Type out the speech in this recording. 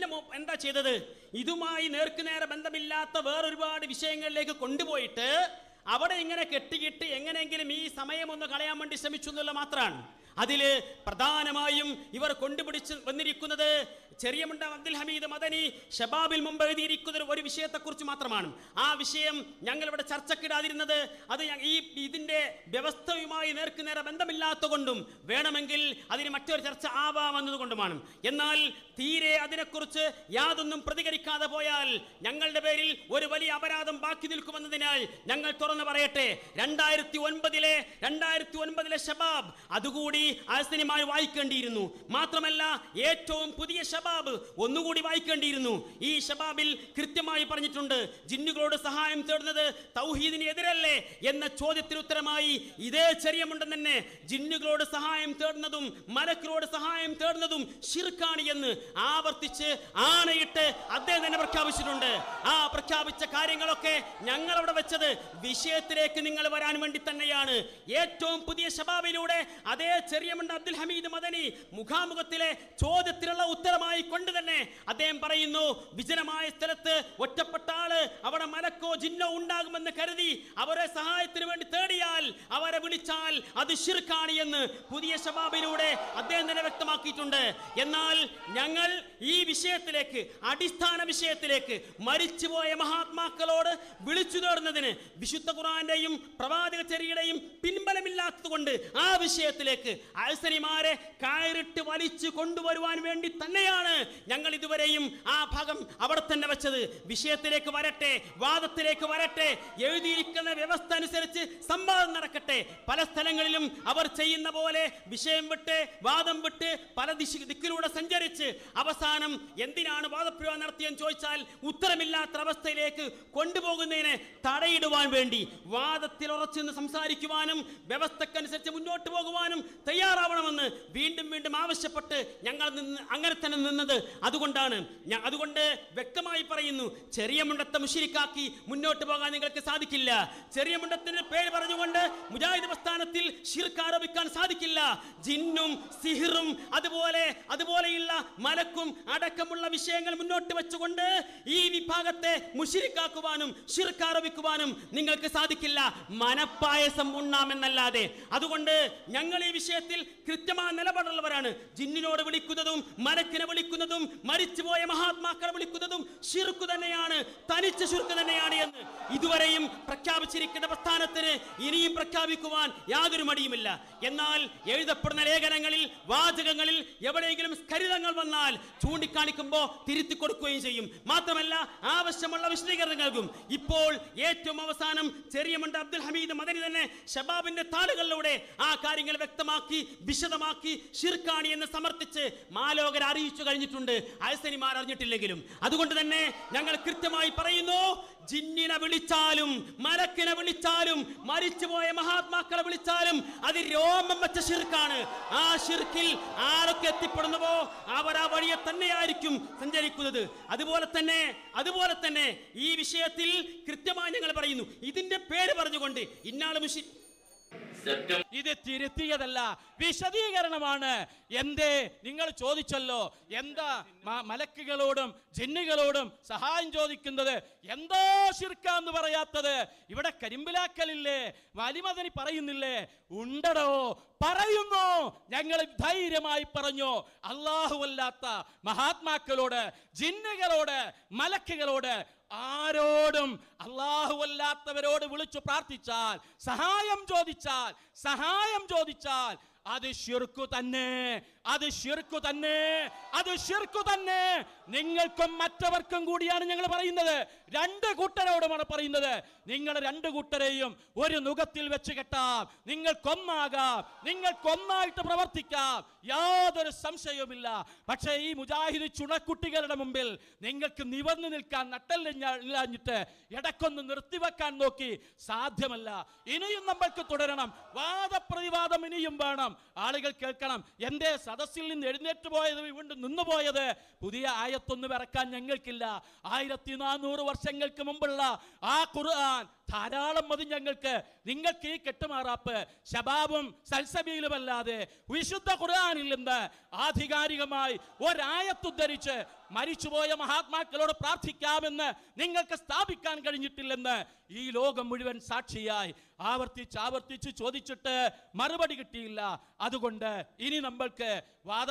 പിന്നെ എന്താ ചെയ്തത്? ഇതുമായി നേർക്കുനേരെ ബന്ധമില്ലാത്ത വേറൊരുപാട് വിഷയങ്ങളിലേക്ക് കൊണ്ടുപോയിട്ട് അവിടെ ഇങ്ങനെ കെട്ടിയിട്ട് എങ്ങനെയെങ്കിലും ഈ സമയം ഒന്ന് കളയാൻ വേണ്ടി ശ്രമിച്ചു എന്നുള്ള മാത്രമാണ്. അതിൽ പ്രധാനമായും ഇവർ കൊണ്ടുപിടിച്ച് വന്നിരിക്കുന്നത് ചെറിയമുണ്ട അബ്ദുൽ ഹമീദ് മദനി ഷബാബിൽ മുമ്പ് എഴുതിയിരിക്കുന്ന ഒരു വിഷയത്തെക്കുറിച്ച് മാത്രമാണ്. ആ വിഷയം ഞങ്ങളിവിടെ ചർച്ചക്കിടാതിരുന്നത് അത് ഈ ഇതിന്റെ വ്യവസ്ഥയുമായി നേർക്കുനേരെ ബന്ധമില്ലാത്ത കൊണ്ടും വേണമെങ്കിൽ അതിന് മറ്റൊരു ചർച്ച ആവാമെന്നതുകൊണ്ടുമാണ്. എന്നാൽ തീരെ അതിനെക്കുറിച്ച് യാതൊന്നും പ്രതികരിക്കാതെ പോയാൽ ഞങ്ങളുടെ പേരിൽ ഒരു വലിയ അപരാധം ബാക്കി നിൽക്കുമെന്നതിനാൽ ഞങ്ങൾ തുറന്നു പറയട്ടെ. രണ്ടായിരത്തി ഒൻപതിലെ രണ്ടായിരത്തി ഒൻപതിലെ ഷബാബ് അതുകൂടി ആസ്തിനിമാർ വായിക്കേണ്ടിയിരുന്നു. മാത്രമല്ല ഏറ്റവും പുതിയ ഷബാബ് ഒന്നുകൂടി വായിക്കേണ്ടിയിരുന്നു. ഈ ഷബാബിൽ കൃത്യമായി പറഞ്ഞിട്ടുണ്ട് ജിന്നുകളോട് സഹായം തേടുന്നത് തൗഹീദിന് എതിരല്ലേ എന്ന ചോദ്യത്തിന് ഉത്തരമായി ഇതേ ചെറിയമുണ്ടെന്ന് തന്നെ ജിന്നുകളോട് സഹായം തേടുന്നതും മലക്കുകളോട് സഹായം തേടുന്നതും ഷിർക്കാണ് എന്ന് ആവർത്തിച്ച് ആണയിട്ട് അദ്ദേഹം തന്നെ പ്രഖ്യാപിച്ചിട്ടുണ്ട്. ആ പ്രഖ്യാപിച്ച കാര്യങ്ങളൊക്കെ ഞങ്ങൾ അവിടെ വെച്ചത് വിഷയത്തിലേക്ക് നിങ്ങൾ വരാൻ വേണ്ടി തന്നെയാണ്. ഏറ്റവും പുതിയ ശബാബിലൂടെ അതേ ചെറിയമുണ്ട് അബ്ദുൽ ഹമീദ് മദനി മുഖാമുഖത്തിലെ ചോദ്യത്തിനുള്ള ഉത്തരമായി കൊണ്ട് തന്നെ അദ്ദേഹം പറയുന്നു വിജനമായ സ്ഥലത്ത് ഒറ്റപ്പെട്ട ആൾ അവിടെ മലക്കോ ജിന്നോ ഉണ്ടാകുമെന്ന് കരുതി അവരെ സഹായത്തിന് വേണ്ടി തേടിയാൽ അവരെ വിളിച്ചാൽ അത് ഷിർക്കാണ് എന്ന് പുതിയ ശബാബിലൂടെ അദ്ദേഹം തന്നെ വ്യക്തമാക്കിയിട്ടുണ്ട്. എന്നാൽ ഞങ്ങൾ ഈ വിഷയത്തിലേക്ക് അടിസ്ഥാന വിഷയത്തിലേക്ക് മരിച്ചുപോയ മഹാത്മാക്കളോട് വിളിച്ചു തേടുന്നതിന് വിശുദ്ധ ഖുറാന്റെയും പ്രവാചക ചെറിയുടെയും പിൻബലമില്ലാത്തത് കൊണ്ട് ആ വിഷയത്തിലേക്ക് അൽസരിമാരെ കയറിട്ട് വലിച്ചു കൊണ്ടുവരുവാൻ വേണ്ടി തന്നെയാണ് ഞങ്ങൾ ഇതുവരെയും ആ ഭാഗം അവിടെ തന്നെ വെച്ചത്. വിഷയത്തിലേക്ക് വരട്ടെ വാദത്തിലേക്ക് വരട്ടെ എഴുതിയിരിക്കുന്ന വ്യവസ്ഥ അനുസരിച്ച് സംവാദം നടക്കട്ടെ. പല സ്ഥലങ്ങളിലും അവർ ചെയ്യുന്ന പോലെ വിഷയം വിട്ട് വാദം വിട്ട് പല ദിശ ദിക്കിലൂടെ സഞ്ചരിച്ച് അവസാനം എന്തിനാണ് വാദപ്രയോഗം നടത്തിയെന്ന് ചോദിച്ചാൽ ഉത്തരമില്ലാത്ത അവസ്ഥയിലേക്ക് കൊണ്ടുപോകുന്നതിനെ തടയിടുവാൻ വേണ്ടി വാദത്തിൽ ഉറച്ചു സംസാരിക്കുവാനും വ്യവസ്ഥക്കനുസരിച്ച് മുന്നോട്ട് പോകുവാനും തയ്യാറാവണമെന്ന് വീണ്ടും വീണ്ടും ആവശ്യപ്പെട്ട് ഞങ്ങൾ നിന്ന് അങ്ങനെ തന്നെ നിന്നത്. അതുകൊണ്ടാണ് ഞാൻ അതുകൊണ്ട് വ്യക്തമായി പറയുന്നു ചെറിയ മുണ്ടത്തെ മുഷിരിക്കാക്കി മുന്നോട്ട് പോകാൻ നിങ്ങൾക്ക് സാധിക്കില്ല. ചെറിയ മുണ്ടത്തിന്റെ പേര് പറഞ്ഞുകൊണ്ട് മുജാഹിദ് പ്രസ്ഥാനത്തിൽ ഷിർക്ക് ആരോപിക്കാൻ സാധിക്കില്ല. ജിന്നും സിഹിറും അതുപോലെ അതുപോലെയുള്ള മലക്കും അടക്കമുള്ള വിഷയങ്ങൾ മുന്നോട്ട് വെച്ചുകൊണ്ട് ഈ വിഭാഗത്തെ മുഷിരിക്കാക്കുവാനും ശിർക്കാറവിക്കുവാനും നിങ്ങൾക്ക് സാധിക്കില്ല. മനപ്പായസം ഉണ്ണാമെന്നല്ലാതെ. അതുകൊണ്ട് ഞങ്ങൾ ഈ വിഷയത്തിൽ കൃത്യമായ നിലപാടുള്ളവരാണ്. ജിന്നിനോട് വിളിക്കുന്നതും മരക്കിനെ വിളിക്കുന്നതും മരിച്ചുപോയ മഹാത്മാക്കളെ വിളിക്കുന്നതും ഷിർക്ക് തന്നെയാണ് തനിച്ച ഷിർക്ക് തന്നെയാണ് എന്ന് ഇതുവരെയും പ്രഖ്യാപിച്ചിരിക്കുന്ന പ്രസ്ഥാനത്തിന് ഇനിയും പ്രഖ്യാപിക്കുവാൻ യാതൊരു മടിയുമില്ല. എന്നാൽ എഴുതപ്പെടുന്ന ലേഖനങ്ങളിൽ വാചകങ്ങളിൽ എവിടെയെങ്കിലും സ്കരിതങ്ങൾ വന്നാൽ ചൂണ്ടിക്കാണിക്കുമ്പോൾ തിരുത്തി കൊടുക്കുകയും ചെയ്യും. മാത്രമല്ല ആവശ്യമുള്ള വിശദീകരണം നൽകും. ഇപ്പോൾ ഏറ്റവും അവസാനം ചെറിയ ചെറിയമണ്ട് അബ്ദുൽ ഹമീദ് മദനി തന്നെ ഷബാബിന്റെ താളുകളിലൂടെ ആ കാര്യങ്ങൾ വ്യക്തമാക്കി വിശദമാക്കി ഷിർക്കാണി എന്ന് സമർത്ഥിച്ച് മാലോകർ അറിയിച്ചു കഴിഞ്ഞിട്ടുണ്ട്. അയസനിമാർ അറിഞ്ഞിട്ടില്ലെങ്കിലും. അതുകൊണ്ട് തന്നെ ഞങ്ങൾ കൃത്യമായി പറയുന്നു ജിന്നിനെ വിളിച്ചാലും മലക്കിനെ വിളിച്ചാലും മരിച്ചുപോയ മഹാത്മാക്കളെ വിളിച്ചാലും അത് രോമം വെച്ച ഷിർക്കാണ് ആ ഷിർക്കിൽ ആരൊക്കെ എത്തിപ്പെടുന്നുവോ അവർ ആ വഴിയെ തന്നെയായിരിക്കും സഞ്ചരിക്കുന്നത്. അതുപോലെ തന്നെ അതുപോലെ തന്നെ ഈ വിഷയത്തിൽ കൃത്യമായി ഞങ്ങൾ പറയുന്നു. ഇതിന്റെ പേര് പറഞ്ഞുകൊണ്ട് ഇന്നാൾ മുഷി ഇത് തിരുത്തിയതല്ല വിശദീകരണമാണ്. എന്തേ നിങ്ങൾ ചോദിച്ചല്ലോ എന്താ മലക്കുകളോടും ജിന്നുകളോടും സഹായം ചോദിക്കുന്നത്? എന്തോ ശിർക്കാന്ന് പറയാത്തത്. ഇവിടെ കരിമ്പിലാക്കലില്ലേ വലിമതനി പറയുന്നില്ലേ ഉണ്ടടോ പറയുന്നു. ഞങ്ങൾ ധൈര്യമായി പറഞ്ഞു. അല്ലാഹുവല്ലാത്ത മഹാത്മാക്കളോട് ജിന്നുകളോട് മലക്കുകളോട് ആരോടും അല്ലാഹുവല്ലാത്തവരോട് വിളിച്ചു പ്രാർത്ഥിച്ചാൽ സഹായം ചോദിച്ചാൽ സഹായം ചോദിച്ചാൽ അത് ഷിർക്കു തന്നെ അത് ഷിർക്കു തന്നെ അത് ഷിർക്കു തന്നെ നിങ്ങൾക്കും മറ്റവർക്കും കൂടിയാണ് ഞങ്ങൾ പറയുന്നത്. രണ്ട് കൂട്ടരോടുമാണ് പറയുന്നത്. നിങ്ങൾ രണ്ട് കൂട്ടരെയും ഒരു നുഖത്തിൽ വെച്ച് കെട്ടാം. നിങ്ങൾക്കൊന്നാകാം നിങ്ങൾക്കൊന്നായിട്ട് പ്രവർത്തിക്കാം. യാതൊരു സംശയവുമില്ല. പക്ഷേ ഈ മുജാഹിദ് ചുണക്കുട്ടികളുടെ മുമ്പിൽ നിങ്ങൾക്ക് നിവർന്നു നിൽക്കാൻ നട്ടല്ലില്ലാഞ്ഞിട്ട് ഇടക്കൊന്ന് നിർത്തിവെക്കാൻ നോക്കി സാധ്യമല്ല. ഇനിയും നമ്മൾക്ക് തുടരണം. വാദപ്രതിവാദം ഇനിയും വേണം. ആളുകൾ കേൾക്കണം. എന്റെ സദസ്സിൽ നിന്ന് എഴുന്നേറ്റ് പോയത് വീണ്ടും നിന്നുപോയത്? പുതിയ ആയത്തൊന്നും ഇറക്കാൻ ഞങ്ങൾക്കില്ല. ആയിരത്തി നാനൂറ് വർഷങ്ങൾക്ക് മുമ്പുള്ള ആ ഖുർആൻ ധാരാളം മതി ഞങ്ങൾക്ക്. നിങ്ങൾക്ക് ഈ കെട്ടുമാറാപ്പ് ശബാബും സൽസബീലുമല്ലാതെ വിശുദ്ധ ഖുർആനിൽ നിന്ന് ആധികാരികമായി ഒരായത്തുദ്ധരിച്ച് മരിച്ചുപോയ മഹാത്മാക്കളോട് പ്രാർത്ഥിക്കാമെന്ന് നിങ്ങൾക്ക് സ്ഥാപിക്കാൻ കഴിഞ്ഞിട്ടില്ലെന്ന് ഈ ലോകം മുഴുവൻ സാക്ഷിയായി ആവർത്തിച്ച് ആവർത്തിച്ച് ചോദിച്ചിട്ട് മറുപടി കിട്ടിയില്ല. അതുകൊണ്ട് ഇനി നമ്മൾക്ക് വാദ